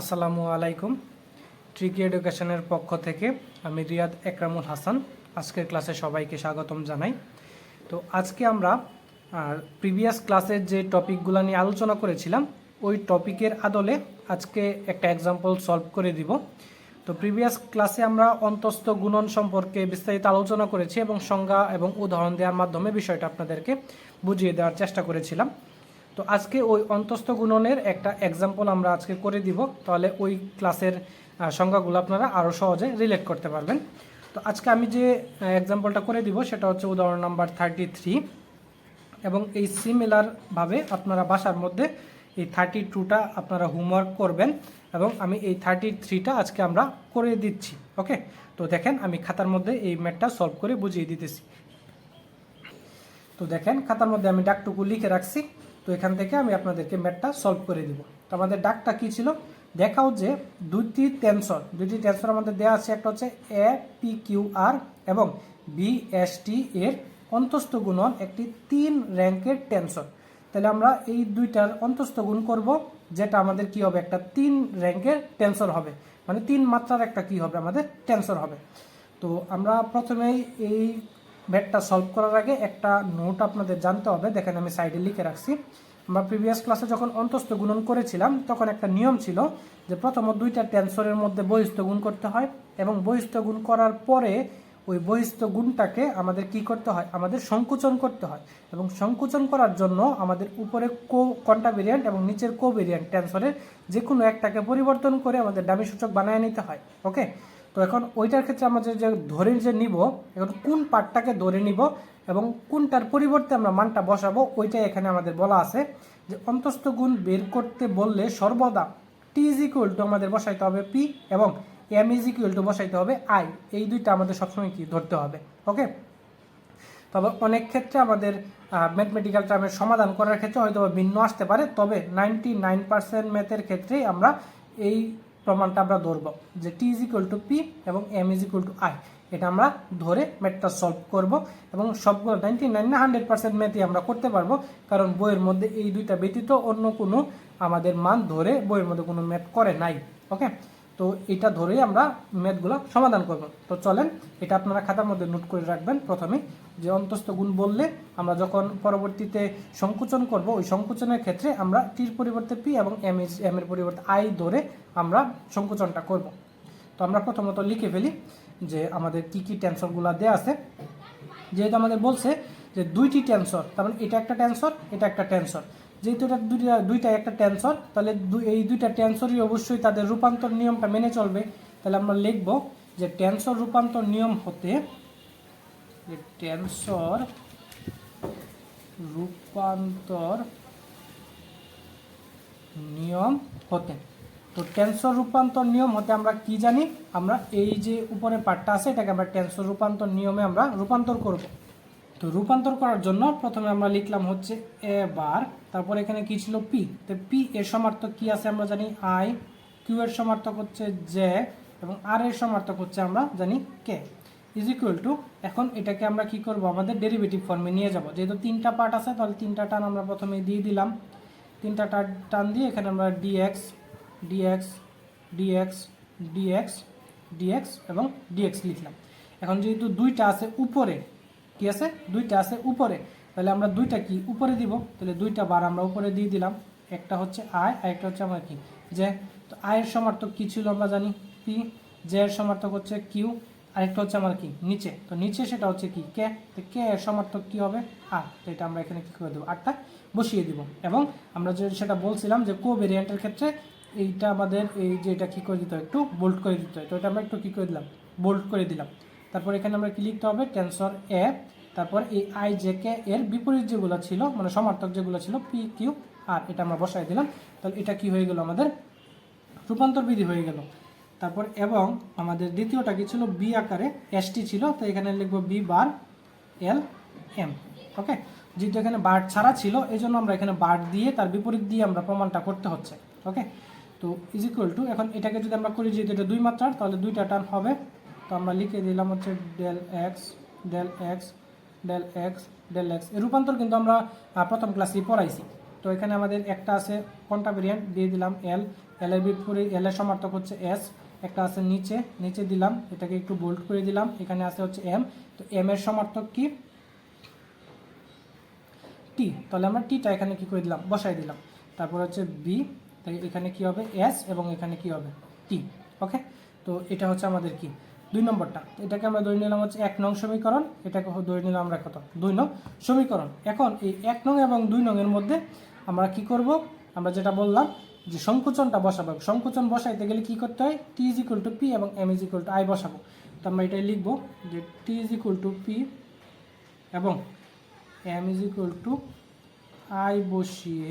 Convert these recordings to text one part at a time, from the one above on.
আসসালামু আলাইকুম। ট্রিকি এডুকেশনের পক্ষ থেকে আমি রিয়াদ একরামুল হাসান। আজকের ক্লাসে সবাইকে স্বাগতম জানাই। তো আজকে আমরা প্রিভিয়াস ক্লাসের যে টপিকগুলো নিয়ে আলোচনা করেছিলাম, ওই টপিকের আদলে আজকে একটা এক্সাম্পল সলভ করে দিব। তো প্রিভিয়াস ক্লাসে আমরা অন্তস্থ গুণন সম্পর্কে বিস্তারিত আলোচনা করেছি এবং সংজ্ঞা এবং উদাহরণ দেওয়ার মাধ্যমে বিষয়টা আপনাদেরকে বুঝিয়ে দেওয়ার চেষ্টা করেছিলাম। তো আজকে ওই অন্তস্থ গুণনের একটা এক্সাম্পল আমরা আজকে করে দিব। তাহলে ওই ক্লাসের সংজ্ঞাগুলো আপনারা আরও সহজে রিলেট করতে পারবেন। তো আজকে আমি যে এক্সাম্পলটা করে দিব, সেটা হচ্ছে উদাহরণ নাম্বার থার্টি থ্রি এবং এই সিমিলারভাবে আপনারা বাসার মধ্যে এই থার্টি টুটা আপনারা হোমওয়ার্ক করবেন। এবং আমি এই থার্টি থ্রিটা আজকে আমরা করে দিচ্ছি ওকে তো দেখেন, আমি খাতার মধ্যে এই ম্যাথটা সলভ করে বুঝিয়ে দিতেছি। তো দেখেন, খাতার মধ্যে আমি ডাকটুকু লিখে রাখছি। তো এখান থেকে আমি আপনাদেরকে ম্যাথটা সলভ করে দিব। তো আমাদের ডাকটা কি ছিল? দেখাও যে দুইটি টেন্সর দুইটি টেন্সর আমাদের দেওয়া আছে, একটা হচ্ছে এ পি কিউ আর এবং বি এস টি এর অন্তস্থ গুণন একটি তিন র্যাঙ্কের টেন্সর তাহলে আমরা এই দুইটার অন্তস্থ গুণ করব, যেটা আমাদের কি হবে? একটা তিন র্যাঙ্কের টেন্সর হবে। মানে তিন মাত্রার একটা কি হবে? আমাদের টেন্সর হবে। তো আমরা প্রথমেই এই ম্যাথটা সলভ করার আগে একটা নোট আপনাদের জানতে হবে। দেখেন আমি সাইডে লিখে রাখছি। আমরা প্রিভিয়াস ক্লাসে যখন অন্তস্থ গুণন করেছিলাম, তখন একটা নিয়ম ছিল যে প্রথমত দুইটা টেন্সরের মধ্যে বহিস্থ গুণ করতে হয় এবং বহিস্থ গুণ করার পরে ওই বহিস্থ গুণটাকে আমাদের কি করতে হয়? আমাদের সংকুচন করতে হয় এবং সংকুচন করার জন্য আমাদের উপরে কো কন্টা ভেরিয়েন্ট এবং নিচের কো ভেরিয়েন্ট টেন্সরের যে কোনো একটাকে পরিবর্তন করে আমাদের ডামি সূচক বানিয়ে নিতে হয়। ওকে তো এখন ওইটার ক্ষেত্রে আমাদের যে ধরে যে নিব, এখন কোন পার্টটাকে ধরে নিব এবং কোনটার পরিবর্তে আমরা মানটা বসাবো, ওইটাই এখানে আমাদের বলা আছে। যে অন্তস্থ গুণ বের করতে বললে সর্বদা টি ইজ ইকুয়াল টু আমাদের বসাইতে হবে পি এবং এম ইজ ইকুয়াল টু বসাইতে হবে আই এই দুইটা আমাদের সবসময় কি ধরতে হবে, ওকে? তবে অনেক ক্ষেত্রে আমাদের ম্যাথমেটিক্যাল টার্মের সমাধান করার ক্ষেত্রে হয়তো ভিন্ন আসতে পারে, তবে নাইনটি নাইন পার্সেন্ট ম্যাথের ক্ষেত্রেই আমরা এই প্রমাণটা আমরা ধরব যে T is equal to P এবং M is equal to I এটা আমরা ধরে ম্যাথটা সলভ করব এবং সবগুলো নাইনটি নাইন না হান্ড্রেড পার্সেন্ট ম্যাথই আমরা করতে পারব, কারণ বইয়ের মধ্যে এই দুইটা ব্যতীত অন্য কোনো আমাদের মান ধরে বইয়ের মধ্যে কোনো ম্যাথ করে নাই ওকে তো এটা ধরেই আমরা ম্যাথগুলো সমাধান করব। তো চলেন, এটা আপনারা খাতার মধ্যে নোট করে রাখবেন প্রথমে। যে অন্তস্থ গুণ বললে আমরা যখন পরবর্তীতে সংকুচন করব, ওই সংকুচনের ক্ষেত্রে আমরা টির পরিবর্তে পি এবং এম এম এর পরিবর্তে আই ধরে আমরা সংকুচনটা করব। তো আমরা প্রথমত লিখে ফেলি যে আমাদের কি কি টেনসরগুলো দেওয়া আছে। যেহেতু আমাদের বলছে যে দুইটি টেনসর তার মানে এটা একটা টেনসর এটা একটা টেনসর যেহেতু এটা দুইটা দুইটা একটা টেনসর তাহলে এই দুইটা টেনসরই অবশ্যই তাদের রূপান্তর নিয়মটা মেনে চলবে। তাহলে আমরা লিখব যে টেনসর রূপান্তর নিয়ম হতে যে টেনসর রূপান্তর নিয়ম হতে। তো টেনসর রূপান্তর নিয়ম হতে আমরা কি জানি? আমরা এই যে উপরে পার্টটা আছে, এটাকে আমরা টেনসর রূপান্তর নিয়মে আমরা রূপান্তর করব। তো রূপান্তর করার জন্য প্রথমে আমরা লিখলাম হচ্ছে এ বার, তারপর এখানে কি ছিল পি? তো পি এর সমার্থক কি আছে আমরা জানি? আই। কিউ এর সমার্থক হচ্ছে জে এবং আর এর সমার্থক হচ্ছে আমরা জানি কে। ইজ ইকুয়াল টু, এখন এটাকে আমরা কি করব? আমাদের ডেরিভেটিভ ফর্মে নিয়ে যাব। যেহেতু তিনটা পার্ট আছে, তাহলে তিনটা টান আমরা প্রথমে দিয়ে দিলাম। তিনটা টান দিয়ে এখানে আমরা dx dx dx dx dx এবং ডিএক্স লিখলাম। এখন যেহেতু দুইটা আছে উপরে কি আছে? দুইটা আছে উপরে। তাহলে আমরা দুইটা কি? উপরে দিব। তাহলে দুইটা বার আমরা উপরে দিয়ে দিলাম। একটা হচ্ছে আয়, আর একটা হচ্ছে আমার কি? যে, তো আয়ের সমার্থক কি ছিল আমরা জানি? পি জে এর সমার্থক হচ্ছে কিউ আরেকটা হচ্ছে আমার কি? নিচে। তো নিচে সেটা হচ্ছে কি? কে তো কে এর সমার্থক কি হবে? আর তো এটা আমরা এখানে কি করে দেবো? আটটা বসিয়ে দিব। এবং আমরা যে সেটা বলছিলাম যে কো ভেরিয়েন্টের ক্ষেত্রে এইটা আমাদের এই যে এটা কি করে দিতে হয়? একটু বোল্ড করে দিতে হয়। তো এটা আমরা একটু কি করে দিলাম? বোল্ড করে দিলাম। তারপর এখানে আমরা কি লিখতে হবে? টেনসর এ তারপর এই আই জে কে এর বিপরীত যেগুলো ছিল মানে সমার্থক যেগুলো ছিল পি কিউ আর এটা আমরা বসাই দিলাম। তাহলে এটা কি হয়ে গেল? আমাদের রূপান্তর বিধি হয়ে গেল। তারপর এবং আমাদের দ্বিতীয়টা কি ছিল? বি আকারে এসটি ছিল, তো এখানে লিখব বি বার এল এম ওকে যেহেতু এখানে বার্ড ছাড়া ছিল এই জন্য আমরা এখানে বার্ড দিয়ে, তার বিপরীত দিয়ে আমরা প্রমাণটা করতে হচ্ছে ওকে তো ইজ ইকুয়াল টু এখন এটাকে যদি আমরা করি, যেহেতু এটা দুই মাত্রার, তাহলে দুইটা টার্ম হবে তো আমরা লিখে দিলাম হচ্ছে del x del x del x del এক্সের রূপান্তর কিন্তু আমরা প্রথম ক্লাসেই পড়াইছি। তো এখানে আমাদের একটা আছে কোনটা ভেরিয়েন্ট দিয়ে দিলাম এল এল এর বিপরীত এল এর সমার্থক হচ্ছে এস একটা আছে নিচে নিচে দিলাম, এটাকে একটু বোল্ড করে দিলাম। এখানে আছে হচ্ছে এম তো এম এর সমার্থক কি? টি তাহলে আমরা টিটা এখানে কি করে দিলাম? বসাই দিলাম। তারপর হচ্ছে বি তাই এখানে কি হবে? এস এবং এখানে কি হবে? টি ওকে তো এটা হচ্ছে আমাদের কি? দুই নম্বরটা। এটাকে আমরা ধরে নিলাম হচ্ছে এক নং সমীকরণ। এটাকে ধরে নিলাম আমরা কত? দুই নং সমীকরণ। এখন এই এক নং এবং দুই নং এর মধ্যে আমরা কি করব? আমরা যেটা বললাম যে সংকোচনটা বসাবো। সংকোচন বসাইতে গেলে কি করতে হয়? T is equal to P এবং M is equal to I বসাবো। তো আমরা এটাই লিখব যে T is equal to P এবং M is equal to I বসিয়ে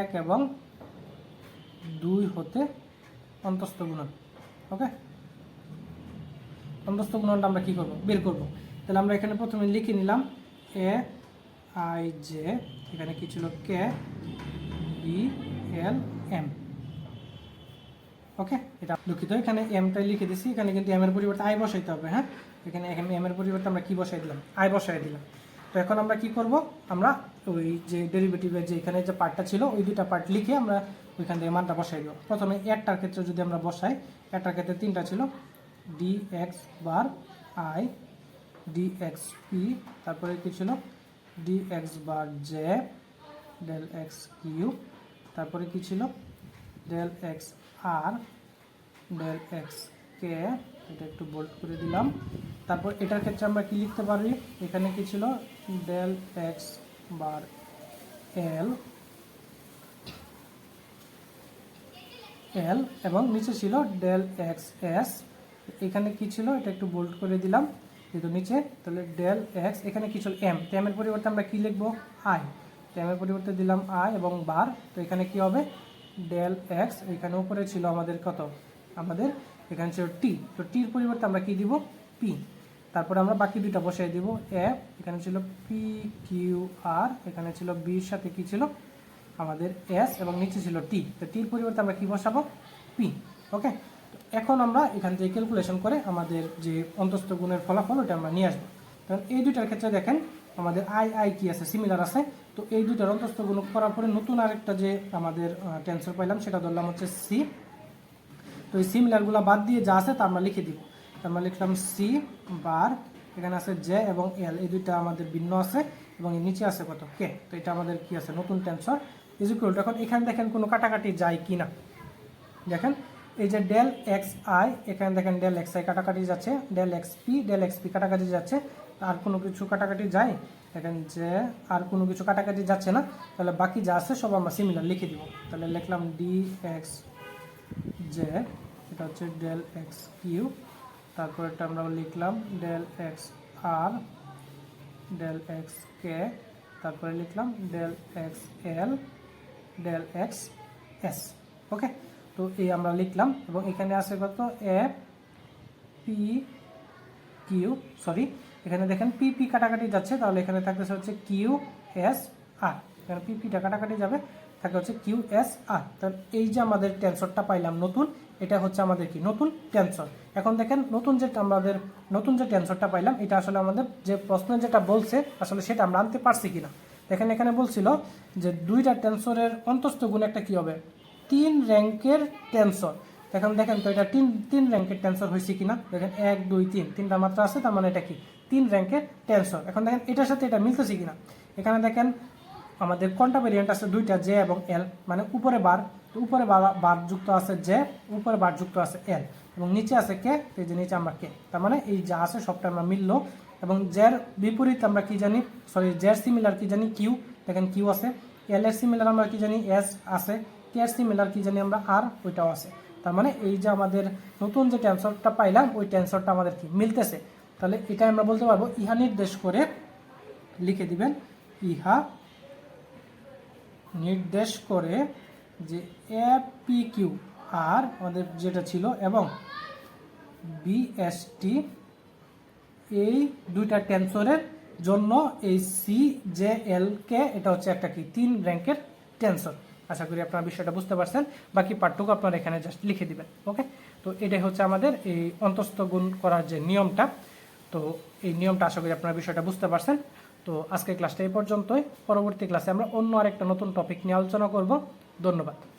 এক এবং দুই হতে অন্তস্থ গুণন। ওকে অন্তস্থ গুণনটা আমরা কি করব? বের করব। তাহলে আমরা এখানে প্রথমে লিখে নিলাম এ আই জে এখানে কি ছিল? কে বি এল এম ওকে এটা দুঃখিত, এখানে এমটাই লিখে দিছি। এখানে কিন্তু এম এর পরিবর্তে আই বসাইতে হবে হ্যাঁ? এখানে এখানে এম এর পরিবর্তে আমরা কি বসাই দিলাম? আই বসাই দিলাম। তো এখন আমরা কি করব? আমরা ওই যে ডেরিভেটিভের যে এখানে যে পার্টটা ছিল, ওই দুইটা পার্ট লিখে আমরা ওইখান থেকে মানটা বসাই দেবো। প্রথমে একটার ক্ষেত্রে যদি আমরা বসাই, একটার ক্ষেত্রে তিনটা ছিল d x bar i d x p তারপরে কি ছিল? D x bar j del x q তারপরে কি ছিল? Del x r del x k এটা একটু বোল্ড করে দিলাম। তারপর এটার ক্ষেত্রে আমরা কি লিখতে পারি? এখানে কি ছিল? ডেল এক্স বার এল এল এবং নিচে ছিল ডেল এক্স এস এখানে কি ছিল? এটা একটু বোল্ড করে দিলাম। যেহেতু নিচে, তাহলে ডেল এক্স এখানে কি ছিল? এম এর পরিবর্তে আমরা কি লিখব? আই এর পরিবর্তে দিলাম আই এবং বার তো এখানে কি হবে? ডেল এক্স এখানে উপরে ছিল আমাদের কত? আমাদের এখানে ছিল টি তো টির পরিবর্তে আমরা কি দিব? পি তারপরে আমরা বাকি দুইটা বসাই দিব। এ, এখানে ছিল পি কিউ আর এখানে ছিল বির সাথে কি ছিল? আমাদের এস এবং নিচে ছিল টি তো টির পরিবর্তে আমরা কি বসাবো? পি ওকে এখন আমরা এখান থেকে ক্যালকুলেশন করে আমাদের যে অন্তস্থ গুণের ফলাফল ওটা আমরা নিয়ে আসব। কারণ এই দুইটার ক্ষেত্রে দেখেন, আমাদের আই আই কি আছে? সিমিলার আছে। তো এই দুইটার অন্তস্থ গুণ করার পরে নতুন আরেকটা যে আমাদের টেন্সর পাইলাম, সেটা ধরলাম হচ্ছে সি তো এই সিমিলারগুলো বাদ দিয়ে যা আছে তা আমরা লিখে দিব। আমরা লিখলাম সি বার এখানে আছে জে এবং এল এই দুইটা আমাদের ভিন্ন আছে এবং এর নিচে আছে কত? কে তো এটা আমাদের কি আছে? নতুন টেন্সর ইজ ইকুয়াল টু এখন এখানে দেখেন কোনো কাটাকাটি যায় কি না? দেখেন, এই যে ডেল এক্স আই এখানে দেখেন ডেল এক্স আই কাটাকাটি যাচ্ছে del x p del x p কাটাকাটি যাচ্ছে, আর কোনো কিছু কাটাকাটি যায়? দেখেন যে আর কোনো কিছু কাটাকাটি যাচ্ছে না, তাহলে বাকি যা আছে সব আমরা সিমিলার লিখে দিব। তাহলে লিখলাম ডি এক্স জে এটা হচ্ছে ডেল এক্স কিউ তারপর এটা আমরা লিখলাম del x r del x k তারপরে লিখলাম del x l del x s okay তো এই আমরা লিখলাম এবং এখানে আছে কত? এ পি কিউ সরি এখানে দেখেন পি পি কাটাকাটি যাচ্ছে, তাহলে এখানে থাকতেছে হচ্ছে কিউ এস আর এখানে পি পিটা কাটাকাটি যাবে, থাকে হচ্ছে কিউ এস আর তাহলে এই যে আমাদের টেন্সরটা পাইলাম নতুন এটা হচ্ছে আমাদের কি? নতুন টেন্সর এখন দেখেন, নতুন যে আমাদের, নতুন যে টেন্সরটা পাইলাম, এটা আসলে আমাদের যে প্রশ্ন যেটা বলছে, আসলে সেটা আমরা আনতে পারছি কিনা? দেখেন, এখানে বলছিল যে দুইটা টেন্সরের অন্তস্থ গুণ একটা কি হবে? তিন র্যাঙ্কের টেন্সর এখন দেখেন তো, এটা তিন তিন র্যাঙ্কের টেন্সর হয়েছে কিনা? দেখেন, এক, দুই, তিন। তিনটা মাত্রা আছে, তার মানে এটা কি? তিন র্যাঙ্কের টেন্সর এখন দেখেন, এটার সাথে এটা মিলতেছে কিনা? এখানে দেখেন, আমাদের কোনটা ভেরিয়েন্ট আছে? দুইটা জে এবং এল মানে উপরে বার। তো উপরে বার বার যুক্ত আছে জে, উপরে বার যুক্ত আছে এল এবং নিচে আছে কে? তো যে নিচে আমরা কে। তার মানে এই যা আছে সবটা আমরা মিললো এবং জের বিপরীত আমরা কি জানি? সরি জের সিমিলার কি জানি? কিউ। দেখেন কিউ আছে। এল এর সিমিলার আমরা কি জানি? এস আছে। কে এর সিমিলার কি জানি আমরা? আর, ওইটাও আছে। তার মানে এই যে আমাদের নতুন যে টেন্সরটা পাইলাম, ওই টেন্সরটা আমাদের কি? মিলতেছে। তাহলে এটা আমরা বলতে পারব, ইহা নির্দেশ করে লিখে দিবেন, ইহা নির্দেশ করে যে এ পি কিউ আর আমাদের যেটা ছিল এবং বিএসটি এই দুইটা টেন্সরের জন্য এই সি জে এল কে এটা হচ্ছে একটা কি, তিন র্যাঙ্কের টেন্সর আশা করি আপনারা বিষয়টা বুঝতে পারছেন। বাকি পার্টটুকু আপনারা এখানে জাস্ট লিখে দিবেন ওকে তো এটাই হচ্ছে আমাদের এই অন্তস্থ গুণ করার যে নিয়মটা। তো এই নিয়মটা আশা করি আপনারা বিষয়টা বুঝতে পারছেন। তো আজকের ক্লাসটা এই পর্যন্তই। পরবর্তী ক্লাসে আমরা অন্য আরেকটা নতুন টপিক নিয়ে আলোচনা করব। ধন্যবাদ।